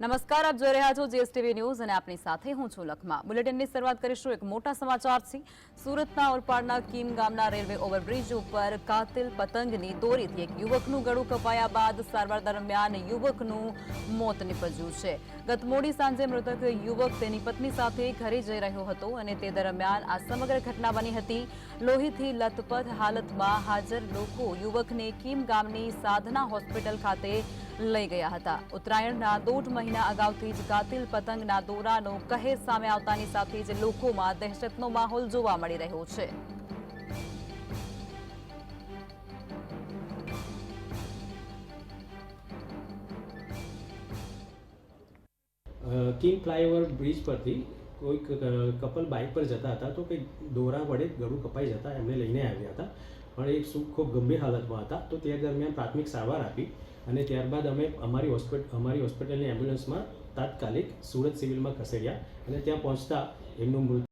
નમસ્કાર, આપ જોઈ રહ્યા છો જીએસટીવી ન્યૂઝ અને આપની સાથે હું છું લખમા. બુલેટિનની શરૂઆત કરીશું એક મોટા સમાચારથી. સુરતના ઓરપાડના કીમ ગામના રેલવે ઓવરબ્રિજ ઉપર કાતિલ પતંગની દોરીથી એક યુવકનું ગળું કપાયા બાદ સારવાર દરમિયાન યુવકનું મોત નીપજ્યું છે. ગત મોડી સાંજે મૃતક યુવક તેની પત્ની સાથે ઘરે જઈ રહ્યો હતો અને તે દરમિયાન આ સમગ્ર ઘટના બની હતી. લોહીથી લથપથ હાલતમાં હાજર લોકો યુવકને કીમ ગામની સાધના હોસ્પિટલ ખાતે લઈ ગયા હતા. ઉત્તરાયણના દોઢ મહિના અગાઉથી જ કાતિલ પતંગના દોરાનો કહેર સામે આવતાની સાથે જ લોકોમાં દહેશતનો માહોલ જોવા મળી રહ્યો છે. કિંગ ફ્લાયઓવર બ્રિજ પરથી કોઈક કપલ બાઇક પર જતા હતા તો કંઈક દોરા વડે ગળું કપાઈ જતા એમને લઈને આવ્યા હતા. પણ એ ખૂબ ગંભીર હાલતમાં હતા તો તે દરમિયાન પ્રાથમિક સારવાર આપી અને ત્યારબાદ અમે અમારી હોસ્પિટલ અમારી હોસ્પિટલની એમ્બ્યુલન્સમાં તાત્કાલિક સુરત સિવિલમાં ખસેડ્યા અને ત્યાં પહોંચતા એમનું મૃત્યુ